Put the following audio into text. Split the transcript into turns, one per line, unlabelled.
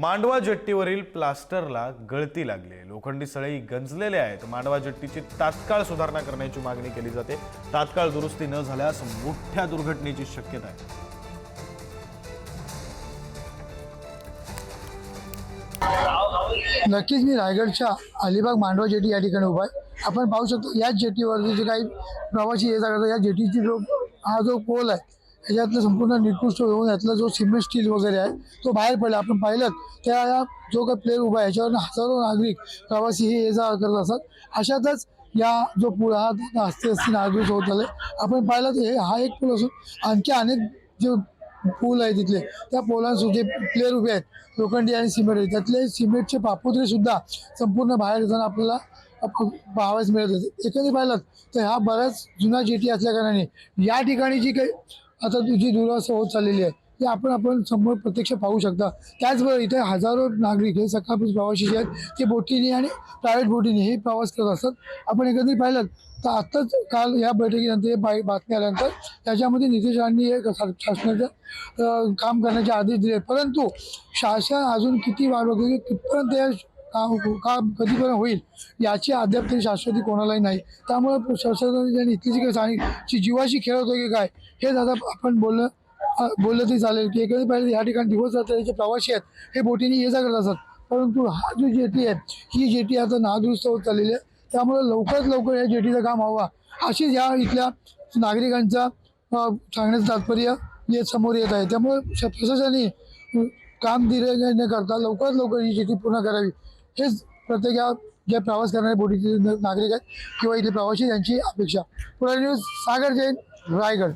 मांडवा जेट्टीवरील प्लास्टरला गळती लागली लोखंडी सळई गंजलेले आहेत. मांडवा जट्टीची तात्काळ सुधारणा करण्याची मागणी केली जाते. तात्काळ दुरुस्ती न झाल्यास मोठ्या दुर्घटनेची शक्यता आहे.
नक्कीच मी रायगडच्या अलिबाग मांडवा जेटी या ठिकाणी उभा आहे. आपण पाहू शकतो याच जेटीवरती जे काही प्रवासी ये जा करतात या जेटीची जो हा जो पोल आहे याच्यातलं संपूर्ण निकृष्ट होऊन यातला जो सिमेंट स्टील वगैरे आहे तो बाहेर पडला. आपण पाहिलं त्या जो काही प्लेअर उभा आहे याच्यावर हजारो नागरिक प्रवासी हे ये जा करत असतात. अशातच या जो पूल हा हस्ते हस्ते नागरिक होत आले. आपण पाहिलं तर हे हा एक पूल असून आणखी अनेक जे पूल आहे तिथले त्या पोलांसुद्धा प्लेअर उभे आहेत लोखंडी आणि सिमेंट आहे त्यातले सिमेंटचे पापुत्रे सुद्धा संपूर्ण बाहेर जाऊन आपल्याला पाहावयास मिळत होते. एकंदरीत पाहिलं तर हा बराच जुना जेटी असल्या कारणाने या ठिकाणी जी काही आता तुझी दुरावस्था होत चाललेली आहे. हे आपण आपण समोर प्रत्यक्ष पाहू शकता. त्याचबरोबर इथे हजारो नागरिक हे सकाळपासून प्रवासी जे आहेत ते बोटीने आणि प्रायव्हेट बोटीने हे प्रवास करत असतात. आपण एकत्रित पाहिलं तर आत्ताच काल या बैठकीनंतर हे बाई बातमी आल्यानंतर त्याच्यामध्ये नितीश एक हे शासनाचं काम करण्याचे आदेश दिले परंतु शासन अजून किती वाढ वगैरे कितपर्यंत का का कधीपर्यंत होईल याची अद्याप तरी शाश्वती कोणालाही नाही. त्यामुळे शासनाने इथली जी काही सांगितली जीवाशी खेळत होते की काय हे दादा आपण बोलणं बोललं तरी चालेल. की एकदा पाहिजे या ठिकाणी दिवस जातात जे प्रवासी आहेत हे बोटीने ये जा करत असतात परंतु हा जो जेटी आहे ही जेटी आता नादुरुस्त होत चाललेली आहे. त्यामुळे लवकरात लवकर या जेटीचं काम व्हावा. अशीच या इथल्या नागरिकांचा सांगण्याचं तात्पर्य हे समोर येत आहे. त्यामुळे श- प्रशासनाने काम दिले न करता लवकरात लवकर ही जेटी पूर्ण करावी. हेच प्रत्येक या जे प्रवास करणारे बोटीचे नागरिक आहेत किंवा इथले प्रवासी यांची अपेक्षा. पुढे न्यूज सागर जैन रायगड.